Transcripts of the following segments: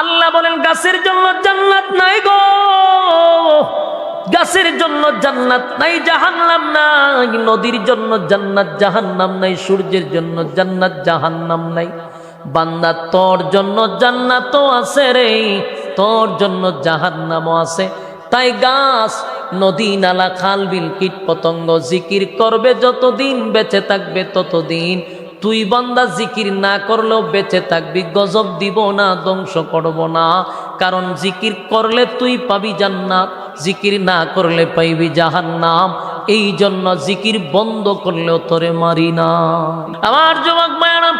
আল্লাহ বলেন, গাছের জন্য জান্নাত নাই গো। গাছের জন্য জান্নাত নাই, জাহান্নাম নাই। নদীর জন্য জান্নাত, জাহান্নাম নাই। সূর্যের জন্য জান্নাত, জাহান্নাম নাই। বান্দা, তোর জন্য জান্নাতও আছে রে। তোর জন্য জাহান্নামও আছে। তাই গাছ, নদী, নালা, খাল, বিল কীট পতঙ্গ জিকির করবে, যতদিন বেঁচে থাকবে, ততদিন তুই বান্দা জিকির না করলেও বেঁচে থাকবি, গজব দিব না, ধ্বংস করব না। কারণ জিকির করলে তুই পাবি জান্নাত, জিকির না করলে পাইবি জাহান্নাম। এই জন্য জিকির বন্ধ করলেও তোরে মারি না। আমার যুবক মায়ারাম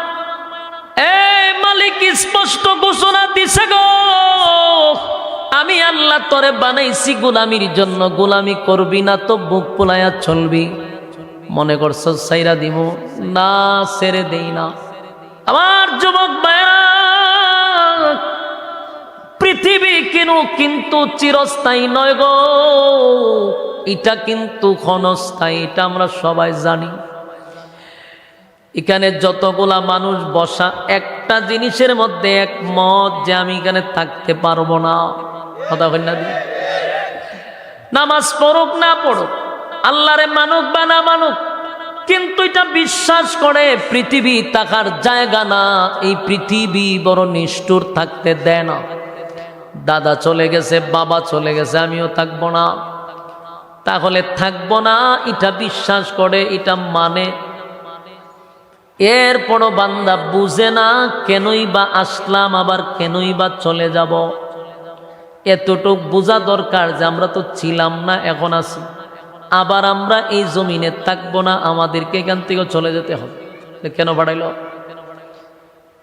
এই মালিক স্পষ্ট ঘোষণা দিছে গো। আমি আল্লাহ তরে বানাইছি, গোলামির জন্য গোলামি করবি না, তো বুক পোলায়া চলবি। মনে করছ সাইরা দিব না, ছেড়ে দেই না। আমার যুবক পৃথিবী কেন কিন্তু চিরস্থায়ী নয় গো। এটা কিন্তু ক্ষণস্থায়ী, এটা আমরা সবাই জানি। এখানে যতগুলা মানুষ বসা, একটা জিনিসের মধ্যে এক মত যে আমি এখানে থাকতে পারব না। কথা না? নামাজ পড়ুক না পড়ুক আল্লাহরে মানুক বা না মানুক, কিন্তু এটা বিশ্বাস করে পৃথিবী থাকার জায়গা না, এই পৃথিবী বড় নিষ্ঠুর থাকতে দেয় না। দাদা চলে গেছে, বাবা চলে গেছে, আমিও থাকব না। তাহলে থাকব না, এটা বিশ্বাস করে, এটা মানে। এরপরও বান্দা বুঝে না, কেনই বা আসলাম, আবার কেনই বা চলে যাব। এতটুক বোঝা দরকার যে আমরা তো ছিলাম না, এখন আছি। আবার আমরা এই জমিনে থাকব না, আমাদেরকে এখান থেকে চলে যেতে হবে। কেন বাড়াইল?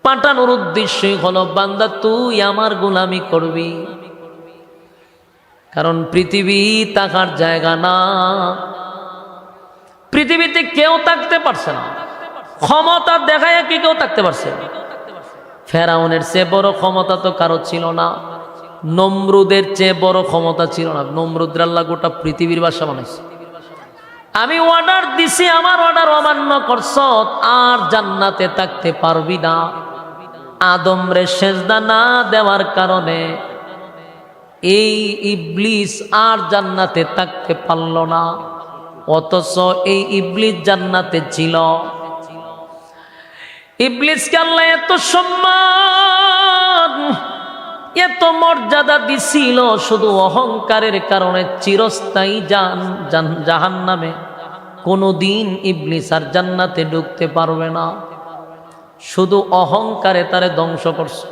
পাঠানোর উদ্দেশ্যই হলো, বান্দা, তুই আমার গোলামি করবি। কারণ পৃথিবী থাকার জায়গা না। পৃথিবীতে কেউ থাকতে পারছে না। ক্ষমতা দেখায় কি কেউ থাকতে পারছে? ফেরাউনের চেয়ে বড় ক্ষমতা তো কারও ছিল না। নমরুদের চেয়ে বড় ক্ষমতা ছিল না। নমরুদ্রাল্লাহ গোটা পৃথিবীর বাসা বানাইছে। আমি অর্ডার দিছি, আমার অর্ডার অমান্য করছ, আর জান্নাতে থাকতে পারবি না। আদমরে সেজদা না দেওয়ার কারণে এই ইবলিস আর জান্নাতে থাকতে পারল না, অথচ এই ইবলিস জান্নাতে ছিল। ইবলিসকে আল্লাহ এত সম্মান এত মর্যাদা দিছিল শুধু অহংকারের কারণে চিরস্থায়ী জান জাহান নামে কোনোদিন ইবলিস আর জান্নাতে ঢুকতে পারবে না। শুধু অহংকারে তারে ধ্বংস করছে।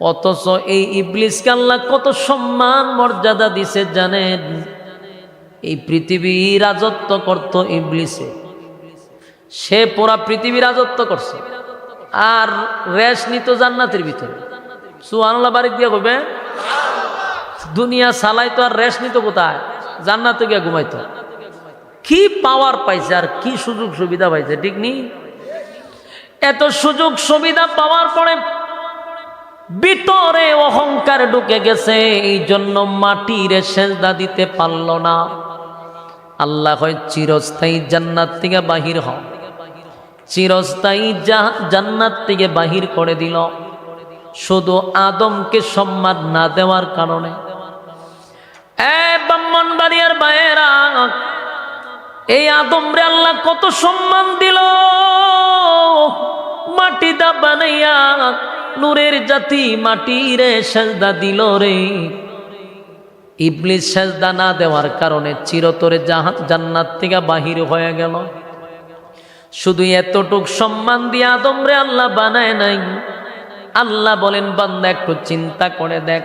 অথচ এই ইবলিসকে আল্লাহ কত সম্মান, মর্যাদা দিছে জানেন? এই পৃথিবী রাজত্ব করত ইবলিসে। সে পুরা পৃথিবী রাজত্ব করছে। আর রেশ নিত জান্নাতের ভিতরে। সুহানুল্লাহ বাড়ি দিয়ে কবে দুনিয়া সালাই তো আর রেশ নিত কোথায়? জান্নাতে গিয়ে ঘুমাইতো। কি পাওয়ার পাইছে আর কি সুযোগ সুবিধা পাইছে, ঠিক নি? এত সুযোগ সুবিধা পাওয়ার পরে ভিতরে অহংকার ঢুকে গেছে এই জন্য মাটির সেজদা দিতে পারল না। আল্লাহ হয় চিরস্থায়ী জান্নাত থেকে বাহির হ চিরস্থায়ী জান্নাত থেকে বাহির করে দিল। শুধু আদমকে সম্মান না দেওয়ার কারণে। এ ব্রাহ্মণ বাড়িয়ার বায়েরা এই আদমরে আল্লাহ কত সম্মান দিল। মাটি দা বানাইয়া নূরের জাতি মাটি রে সেজদা দিল রে। ইবলিস সেজদা না দেওয়ার কারণে চিরতরে জান্নাত থেকে বাহির হয়ে গেল। শুধু এতটুক সম্মান দিয়ে আদমরে আল্লাহ বানায় নাই। আল্লাহ বলেন, বান্দা, একটু চিন্তা করে দেখ।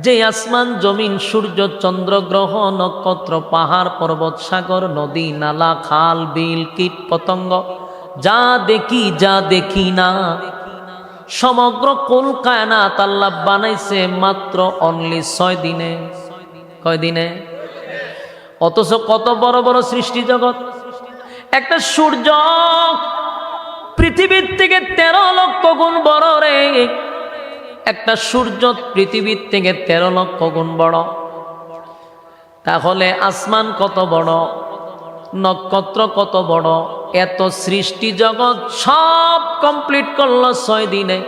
যে আসমান, জমিন, সূর্য, চন্দ্র, গ্রহ, নক্ষত্র, পাহাড় পর্বত সাগর নদী, নালা, খাল, বিল, কীট, পতঙ্গ, যা দেখি যা দেখি না। সমগ্র কুল কায়নাত আল্লাহ বানাইছে মাত্র অনলি ছয় দিনে। কয় দিনে? অথচ কত বড় বড় সৃষ্টি জগৎ। একটা সূর্য পৃথিবীর থেকে তেরো লক্ষ গুণ বড় রে। একটা সূর্য পৃথিবীর থেকে তেরো লক্ষ গুণ বড়। তাহলে আসমান কত বড়? নক্ষত্র কত বড়? এত সৃষ্টি জগৎ সব কমপ্লিট করল ছয় দিনে।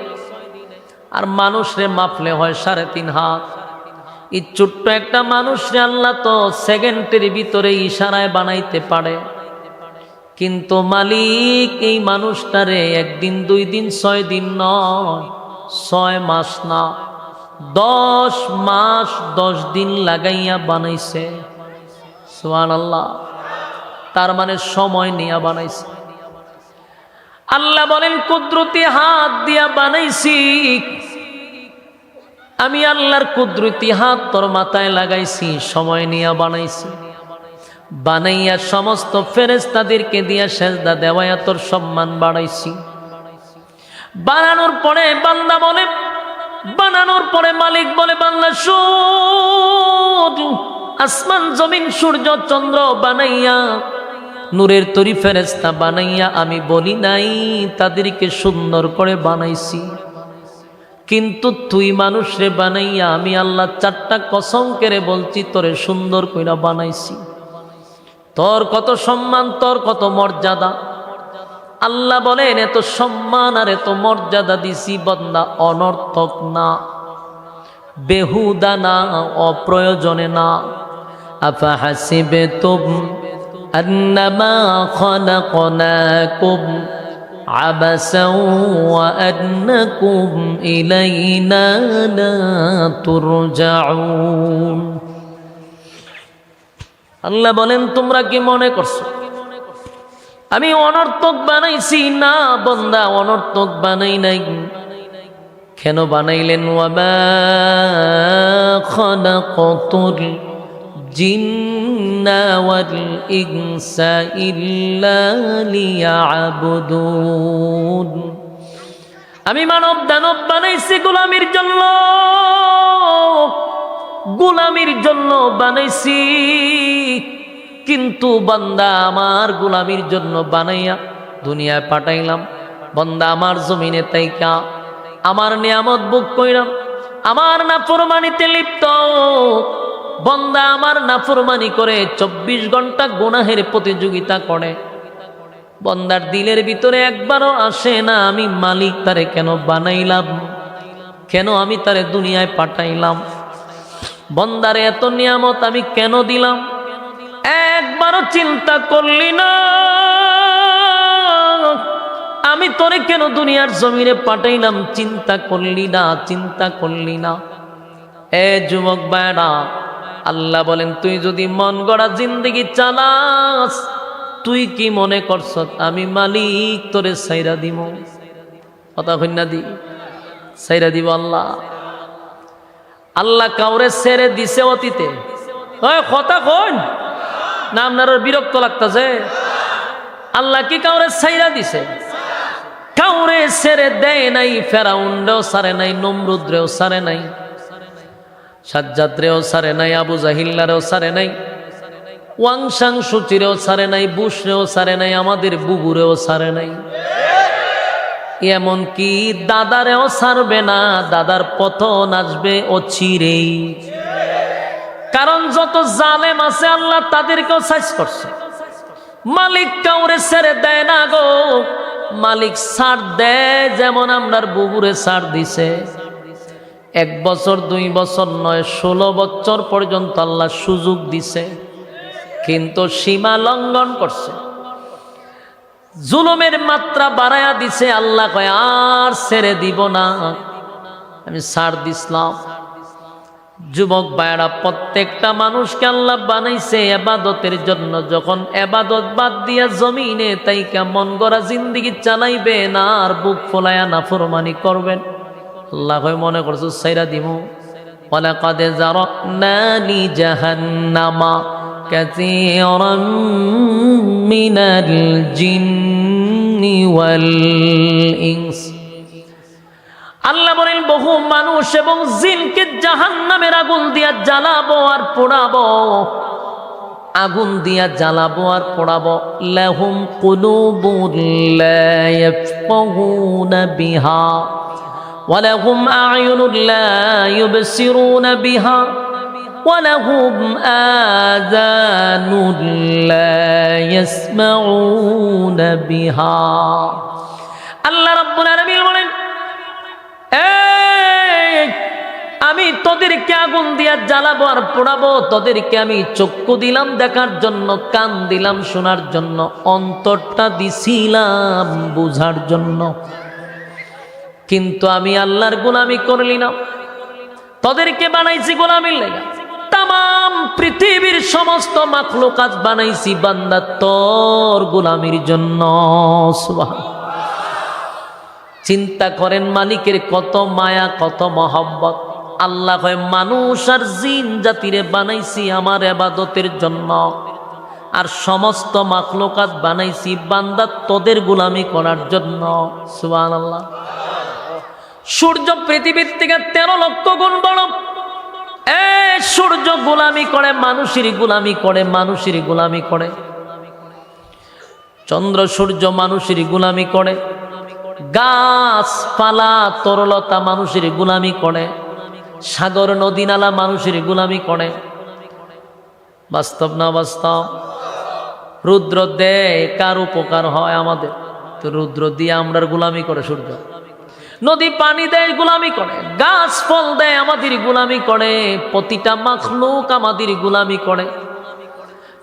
আর মানুষরে মাপলে হয় সাড়ে তিন হাত। এই ছোট্ট একটা মানুষরে আল্লাহ তো সেকেন্ডের ভিতরে ইশারায় বানাইতে পারে। কিন্তু মালিক এই মানুষটারে একদিন, দুই দিন, ছয় দিন নয়, ছয় মাস না, দশ মাস, দশ দিন লাগাইয়া বানাইছে। সোহান আল্লাহ তার মানে সময় নিয়ে বানাইছে। আল্লাহ বলেন, কুদরতি হাত দিয়া বানাইছি। আমি আল্লাহর কুদরতি হাত তোর মাথায় লাগাইছি, সময় নিয়ে বানাইছি। বানাইয়া সমস্ত ফেরেস্তাদেরকে দিয়া সেজদা দেওয়াইয়া তোর সম্মান বাড়াইছি। বানানোর পরে বান্দা বলে, বানানোর পরে মালিক বলে বাংলা শুধু, আসমান, জমিন, সূর্য, চন্দ্র বানাইয়া, নূরের তরি ফেরেস্তা বানাইয়া আমি বলি নাই, তাদেরকে সুন্দর করে বানাইছি। কিন্তু তুই মানুষরে বানাইয়া আমি আল্লাহ চারটা কসম কেড়ে বলছি, তোরে সুন্দর কইরা বানাইছি। তোর কত সম্মান তোর কত মর্যাদা আল্লাহ বলেন এত সম্মান আর এত মর্যাদা দিছি বন্দা অনর্থক না বেহুদা না অপ্রয়োজনে না আফা হাসিবে তুম أنما خلقناكم عبسا وأنكم إلينا لا ترجعون আল্লাহ বলেন, তোমরা কি মনে করছ? আমি অনর্থক বানাইছি? না, বন্দা, অনর্থক বানাই নাই। কেন বানাইলেন? ইল্লা আমি মানব দানব বানাইছি গোলামির জন্য। গোলামির জন্য বানাইছি। কিন্তু বান্দা আমার গোলামির জন্য বানাইয়া দুনিয়ায় পাঠাইলাম। বন্দা আমার জমিনে তাইকা, আমার নিয়ামত বুক কইরাম, আমার নাফরমানিতে লিপ্ত। বন্দা আমার নাফরমানি করে চব্বিশ ঘণ্টা গুনাহের প্রতিযোগিতা করে। বন্দার দিলের ভিতরে একবারও আসে না, আমি মালিক তারে কেন বানাইলাম? কেন আমি তারে দুনিয়ায় পাঠাইলাম? বন্দারে, এত নিয়ামত আমি কেন দিলাম? একবারও চিন্তা করলি না। আমি তোরে কেন দুনিয়ার জমিনে পাঠাইলাম? চিন্তা করলি না, চিন্তা করলি না। এ যুবক বায়না আল্লাহ বলেন, তুই যদি মন গড়া জিন্দগি চালাস, তুই কি মনে করছ, আমি মালিক তোরে সাইরা দিব? কথা কন্যা দি। সাইরা দিব আল্লাহ। আল্লাহ কাউরে ছেড়ে দিছে অতীতে। কথা কন না, আপনার বিরক্ত লাগতেছে। আল্লাহ কি কাউরে ছাইরা দিছে? কাউরে ছেড়ে দেয় নাই ফেরাউন্ডেও সারে নাই, নমরুদ্রেও সারে নাই, সাজ্জাদ্রেও সারে নাই, আবু জাহিল্লারেও সারে নাই ওয়াংসাং সুচিরেও সারে নাই বুসরেও সারে নাই, আমাদের বুবুরেও সারে নাই। এমন কি দাদারেও সারবে না, দাদার পতন আসবে ও চিরেই কারণ যত জালেম আছে, আল্লাহ তাদেরকেও সাইজ করছে। মালিক কাউরে ছেড়ে দেয় না গো। মালিক সার দেয়, যেমন আমরার বুবুরে সার দিছে। এক বছর, দুই বছর নয়, ষোলো বছর পর্যন্ত আল্লাহ সুযোগ দিছে। কিন্তু সীমা লঙ্ঘন করছে। জুলুমের মাত্রা বাড়ায়া দিছে, আল্লাহ কয়, আর ছেড়ে দিব না। আমি সার দিসলাম যুবক বায়রা প্রত্যেকটা মানুষকে আল্লাহ বানাইছে এবাদতের জন্য। যখন এবাদত বাদ দিয়া জমিনে, তাই কেমন গড়া জিন্দিগি না আর বুক ফোলায়া না ফরমানি করবেন? আল্লাহ কয়, মনে করছ, সাইরা দিব ওলাকাদে জারনালি জাহান্নামা। كثيرا من الجن والإنس আল্লাহ বলেন বহু মানুষ এবং জিনকে জাহান নামের আগুন দিয়া জ্বালাবো আর পোড়াবো আগুন দিয়া জ্বালাবো আর পোড়াবো লাহুম কুলুবুন লা ইয়াফকাহুনা বিহা ولهم أعين لا يبصرون بها ولهم آذان لا يسمعون بها আল্লাহ রাব্বুল আলামিন বলেন এ তোদেরকে আগুন দিয়া জ্বালাবো আর পোড়াবো তোদেরকে আমি চক্ষু দিলাম দেখার জন্য কান দিলাম শোনার জন্য অন্তরটা দিছিলাম বুঝার জন্য কিন্তু আমি আল্লাহর গোলামি করলি না তোদেরকে বানাইছি গোলামির লেগা তাম, পৃথিবীর সমস্ত মাখলো কাজ বানাইছি বান্দা তোর গোলামির জন্য। চিন্তা করেন মালিকের কত মায়া, কত মহব্বত। আল্লাহ হয় মানুষ আর জিন জাতিরে বানাইছি আমার এবাদতের জন্য। আর সমস্ত মাখলোকাত বানাইছি বান্দা তোদের গোলামি করার জন্য। সুবান আল্লাহ সূর্য পৃথিবীর থেকে তেরো লক্ষ গুণ বড়। গোলামি করে, মানুষের গোলামি করে, মানুষের গোলামি করে। চন্দ্র, সূর্য মানুষের গোলামি করে। গাছপালা, তরলতা মানুষের গোলামি করে। সাগর, নদী, নালা মানুষের গোলামি করে। বাস্তব না বাস্তব রুদ্র দেয়, কার উপকার হয় আমাদের? তো রুদ্র দিয়ে আমরা গোলামি করে সূর্য। নদী পানি দেয়, গোলামি করে। গাছ ফল দেয়, আমাদের গোলামি করে। প্রতিটা মাখলুক আমাদের গোলামি করে।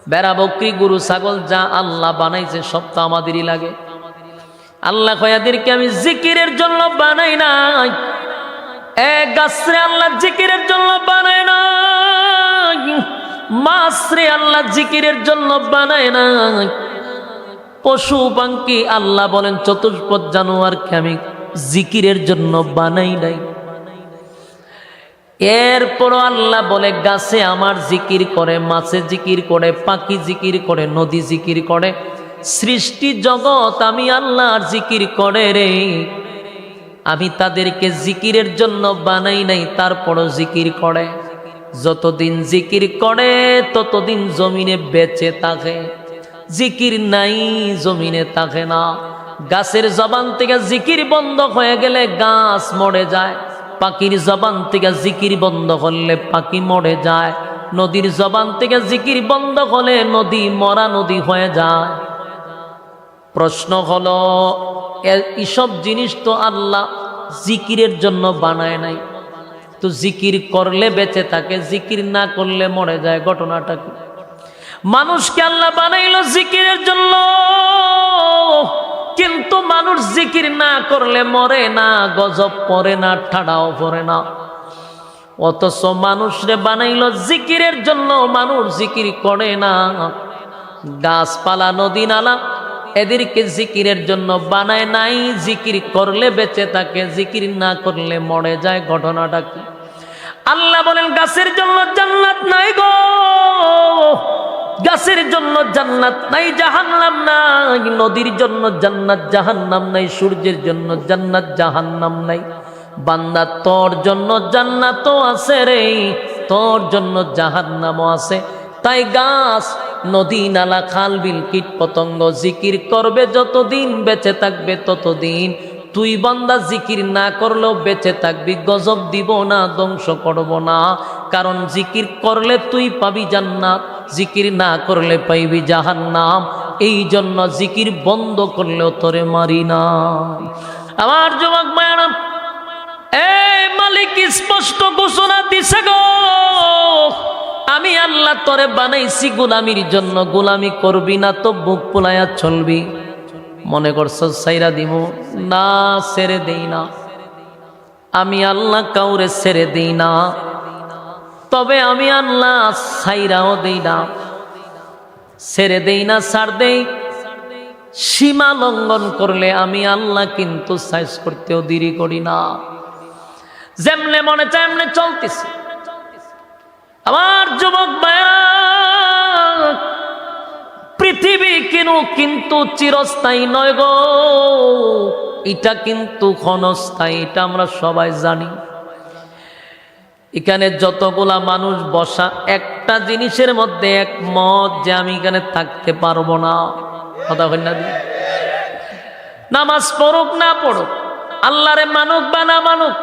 বেড়া, বকরি, গরু, ছাগল, যা আল্লাহ বানাইছে, সব তো আমাদেরই লাগে। আল্লাহ কয়াদেরকে আমি জিকিরের জন্য বানাই নাই। এক গাছরে আল্লাহ জিকিরের জন্য বানাই নাই। মাছরে আল্লাহ জিকিরের জন্য বানায় নাই। পশু, পাঙ্কি, আল্লাহ বলেন, চতুষ্পদ জানোয়ারকে আমি জিকিরের জন্য বানাই নাই। এরপরও আল্লাহ বলে, গাছে আমার জিকির করে, মাছে জিকির করে, পাখি জিকির করে, নদী জিকির করে, সৃষ্টি জগৎ আমি আল্লাহর জিকির করে রে। আমি তাদেরকে জিকিরের জন্য বানাই নাই, তারপরও জিকির করে। যতদিন জিকির করে, ততদিন জমিনে বেঁচে থাকে। জিকির নাই, জমিনে থাকে না। গাছের জবান থেকে জিকির বন্ধ হয়ে গেলে গাছ মরে যায়। পাখির জবান থেকে জিকির বন্ধ করলে পাখি মরে যায়। নদীর জবান থেকে জিকির বন্ধ হলে নদী মরা নদী হয়ে যায়। প্রশ্ন হলো এইসব জিনিস তো আল্লাহ জিকিরের জন্য বানায় নাই। তো জিকির করলে বেঁচে থাকে, জিকির না করলে মরে যায়, ঘটনাটা কি? মানুষকে আল্লাহ বানাইলো জিকিরের জন্য। কিন্তু মানুষ জিকির না করলে মরে না, গজব পড়ে না, ঠাডাও পড়ে না। অথচ মানুষরে বানাইল জিকিরের জন্য মানুষ জিকির করে না। গাছপালা নদী নালা এদেরকে জিকিরের জন্য বানায় নাই। জিকির করলে বেঁচে থাকে, জিকির না করলে মরে যায়। ঘটনাটা কি? আল্লাহ বলেন, গাছের জন্য জান্নাত নাই গো। গাছের জন্য জান্নাত নাই, জাহান্নাম নাই, নদীর জন্য জান্নাত, জাহান্নাম নাই, সূর্যের জন্য জান্নাত, জাহান্নাম নাই। বান্দা, তোর জন্য জান্নাতও আছে রে, তোর জন্য জাহান্নামও আছে। তাই গাছ, নদী, নালা, খাল, বিল, কীট, পতঙ্গ জিকির করবে যতদিন, বেঁচে থাকবে ততদিন। তুই বান্দা জিকির না করলেও বেঁচে থাকবি, গজব দিব না, ধ্বংস করব না। কারণ জিকির করলে তুই পাবি জান্নাত, জিকির না করলে পাইবি জাহান্নাম। এই জন্য জিকির বন্ধ করলেও তোরে মারি না আমার যুবক মায়ারাম, এই মালিক স্পষ্ট ঘোষণা দিছে গো। আমি আল্লাহ তরে বানাইছি গোলামির জন্য, গোলামি করবি না তো বুক পোলায়া চলবি। মনে করছ, সাইরা দিব না, ছেড়ে দেই না। আমি আল্লাহ কাউরে ছেড়ে দেই না। তবে আমি আল্লাহ সাইরাও দেই না, ছেড়ে দেই না, ছাড় দেই। সীমা লঙ্ঘন করলে আমি আল্লাহ কিন্তু সাইজ করতেও দেরি করি না। যেমনে মনে চায় এমনি চলতেছে। আমার যুবক পৃথিবী কেন কিন্তু চিরস্থায়ী নয় গো। এটা কিন্তু ক্ষণস্থায়ী, এটা আমরা সবাই জানি। এখানে যতগুলা মানুষ বসা, একটা জিনিসের মধ্যে এক মত যে আমি এখানে থাকতে পারব না। কথা কই না নামাজ পড়ুক না পড়ুক, আল্লাহরে মানুক বা না মানুক,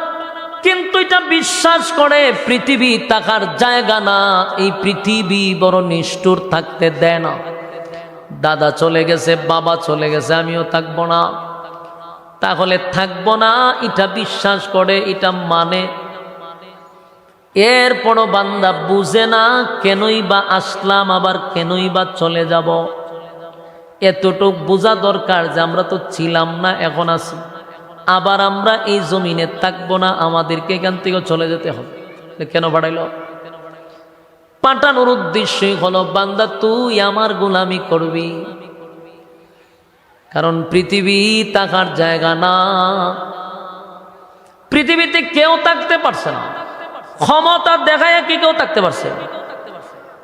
কিন্তু এটা বিশ্বাস করে পৃথিবী থাকার জায়গা না, এই পৃথিবী বড় নিষ্ঠুর থাকতে দেয় না। দাদা চলে গেছে, বাবা চলে গেছে, আমিও থাকব না। তাহলে থাকব না, এটা বিশ্বাস করে, এটা মানে এরপরও বান্দা বুঝে না কেনই বা আসলাম, আবার কেনই বা চলে যাব। এতটুক বোঝা দরকার যে আমরা তো ছিলাম না, এখন আছি। আবার আমরা এই জমিনে থাকব না, আমাদেরকে এখান থেকে চলে যেতে হবে। কেন বাড়াইল? পাঠানোর উদ্দেশ্যই হলো, বান্দা, তুই আমার গোলামি করবি। কারণ পৃথিবী থাকার জায়গা না। পৃথিবীতে কেউ থাকতে পারছে না। ক্ষমতা দেখায় কি কেউ থাকতে পারছে?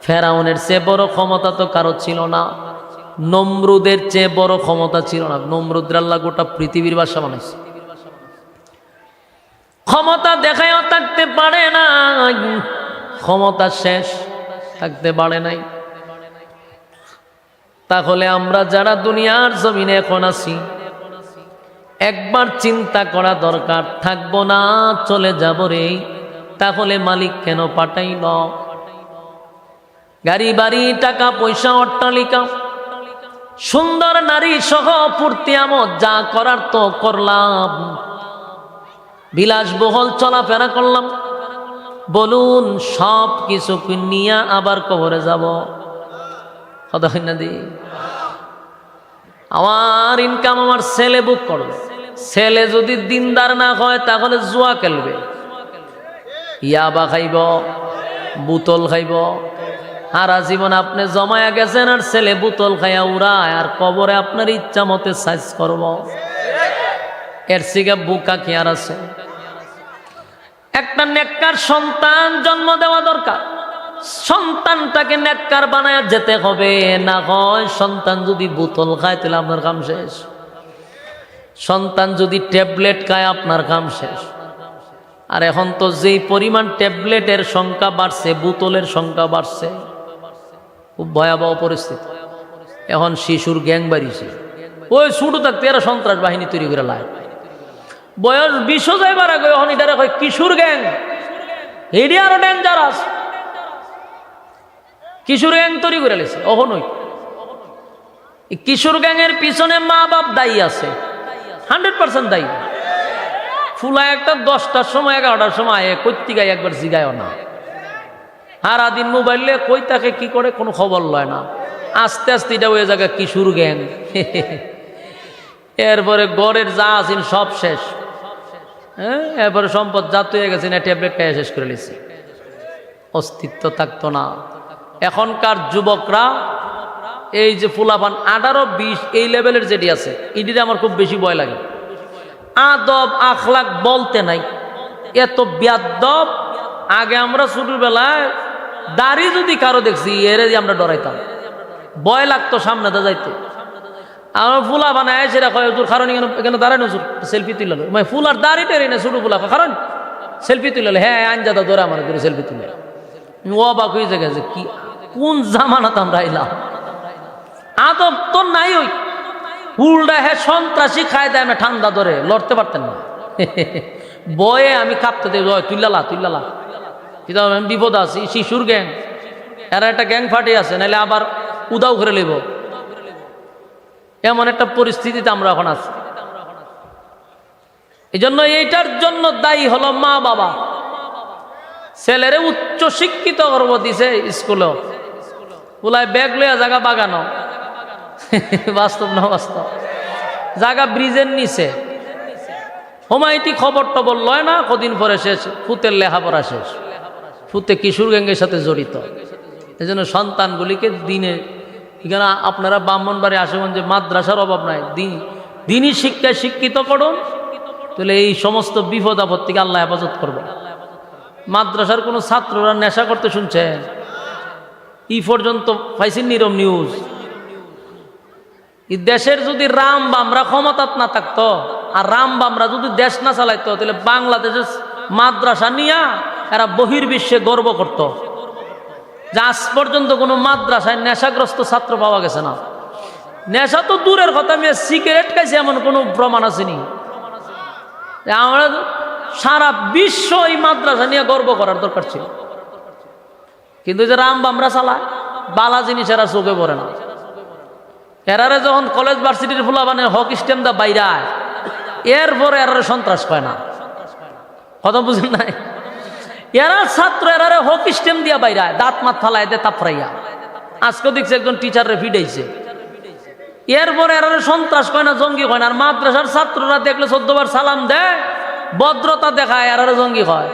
ফেরাউনের চেয়ে বড় ক্ষমতা তো কারও ছিল না। নমরুদের চেয়ে বড় ক্ষমতা ছিল না। নমরুদ্রাল্লাহ গোটা পৃথিবীর বাসা বানাইছে। ক্ষমতা দেখায়ও থাকতে পারে না ক্ষমতা শেষ, থাকতে পারে নাই। তাহলে আমরা যারা দুনিয়ার জমিনে এখন আছি, একবার চিন্তা করা দরকার, থাকব না, চলে যাব রে। তাহলে মালিক কেন পাঠাইল? গাড়ি, বাড়ি, টাকা, পয়সা, অট্টালিকা। সুন্দর নারী সহ পূর্তি আমদ, যা করার তো করলাম। বিলাসবহল চলাফেরা করলাম। বলুন, সব কিছু নিয়ে আবার কবরে যাব। দি? আমার ইনকাম আমার ছেলে বুক করবে। ছেলে যদি দিনদার না হয়, তাহলে জুয়া খেলবে। ইয়াবা খাইব, বুতল খাইব। সারা জীবন আপনি জমায়া গেছেন আর ছেলে বুতল খাইয়া উড়ায়, আর কবরে আপনার ইচ্ছা মতে সাইজ করব। এর সিগা বুকা কি আর আছে? একটা নেককার সন্তান জন্ম দেওয়া দরকার। সন্তানটাকে নেককার বানায় যেতে হবে, না হয় সন্তান যদি বোতল খায়, তাহলে আপনার কাম শেষ। সন্তান যদি ট্যাবলেট খায়, আপনার কাম শেষ। আর এখন তো যেই পরিমাণ ট্যাবলেটের সংখ্যা বাড়ছে, বোতলের সংখ্যা বাড়ছে, খুব ভয়াবহ পরিস্থিতি। এখন শিশুর গ্যাং বাড়িছে ওই ছোট থাকতে এরা সন্ত্রাস বাহিনী তৈরি করে লায়। বয়স বিশ যাইবার আগে এখন এটা কয় কিশোর গ্যাং। এটি আরও ডেঞ্জারাস কিশোর গ্যাং তৈরি করে লেছে, অহনই। কিশোর গ্যাংয়ের পিছনে মা বাপ দায়ী আছে। হান্ড্রেড পার্সেন্ট দায়ী। ফুলা একটা দশটার সময়, এগারোটার সময় আয়ে কৈত্তিকায় একবার জিগায় না। সারাদিন মোবাইলে কই তাকে কি করে কোনো খবর লয় না। আস্তে আস্তে এটা ওই জায়গা কিশোর গ্যাং। এরপরে গড়ের যা আছেন সব শেষ। হ্যাঁ এরপরে সম্পদ জাত হয়ে গেছে, না ট্যাবলেট খাইয়া শেষ করে নিছে অস্তিত্ব থাকতো না। এখনকার যুবকরা, এই যে ফুলাপান, আঠারো, বিশ, এই লেভেলের যেটি আছে, এটিতে আমার খুব বেশি ভয় লাগে। আদব, আখলাক বলতে নাই। এত ব্যাদব। আগে আমরা ছোটবেলায় দাড়ি যদি কারও দেখছি, এরে আমরা ডরাইতাম। ভয় লাগতো সামনে দা যাইতে। আমার ফুলা বানায় সেটা কয় তোর কারণ এখানে নজুর। সেলফি তুললো মানে ফুলার দাড়ি টেরি না, ছোট ফুলা। কারণ সেলফি তুললো হ্যাঁ আনজাদা ধরে আমার ধরে সেলফি তুলে। ও বাক হয়ে গেছে কি কোন জামানাত আমরা এলাম? আদব তো নাই ওই। উল্টা হ্যাঁ সন্ত্রাসী খায় দেয় ঠান্ডা ধরে, লড়তে পারতেন না। বয়ে আমি কাঁপতে দেব তুইলালা আমি বিপদ আছি, শিশুর গ্যাং। এরা একটা গ্যাং ফাটি আছে, নাহলে আবার উদাও করে লইব। এমন একটা পরিস্থিতিতে আমরা এখন আছি। এই জন্য এইটার জন্য দায়ী হলো মা বাবা। ছেলেরে উচ্চ শিক্ষিত করব দিছে স্কুলে ওলায় ব্যাগ লইয়া জায়গা বাগানো। বাস্তব না বাস্তব? জায়গা ব্রিজের নিচে। হোমাইটি খবর টবর লয় না, কদিন পরে শেষ, ফুতের লেখাপড়া শেষ। ফুতে কিশোর গ্যাংয়ের সাথে জড়িত। এই জন্য সন্তানগুলিকে দিনে, এখানে আপনারা ব্রাহ্মণবাড়ি, আশেগঞ্জে মাদ্রাসার অভাব নাই। দিন, দিনই শিক্ষায় শিক্ষিত করুন, তাহলে এই সমস্ত বিপদ আপদ থেকে আল্লাহ হেফাজত করবে মাদ্রাসার কোনো ছাত্ররা নেশা করতে শুনছেন? ই পর্যন্ত পাইছেন নিরম নিউজ। দেশের যদি রাম বামরা ক্ষমতাত না থাকতো, আর রাম বামরা যদি দেশ না চালাইতো, তাহলে বাংলাদেশের মাদ্রাসা নিয়া এরা বহির্বিশ্বে গর্ব করত। যে আজ পর্যন্ত কোনো মাদ্রাসায় নেশাগ্রস্ত ছাত্র পাওয়া গেছে না। নেশা তো দূরের কথা, আমি সিগারেট খাইছি এমন কোনো প্রমাণ আসেনি। আমরা সারা বিশ্ব এই মাদ্রাসা নিয়ে গর্ব করার দরকার ছিল। কিন্তু যে রাম বামরা চালায়, বালা জিনিস এরা চোখে পড়ে না। এরারে যখন কলেজ ভার্সিটির ফুলা মানে হক স্ট্যান্ড বাইরায়, এরপরে এরারে সন্ত্রাস পায় না। কথা বুঝেন নাই? এরা ছাত্র এরারে হক স্টেম দিয়া বাইরায়, দাঁত মাত ফালায় দে তাপড়াইয়া আজকে দেখছি একজন টিচারে ফিডাইছে এরপরে এরারে সন্ত্রাস কয় না, জঙ্গি কয় না। আর মাদ্রাসার ছাত্ররা দেখলে চোদ্দবার সালাম দেয়, ভদ্রতা দেখায় এরারে জঙ্গি হয়।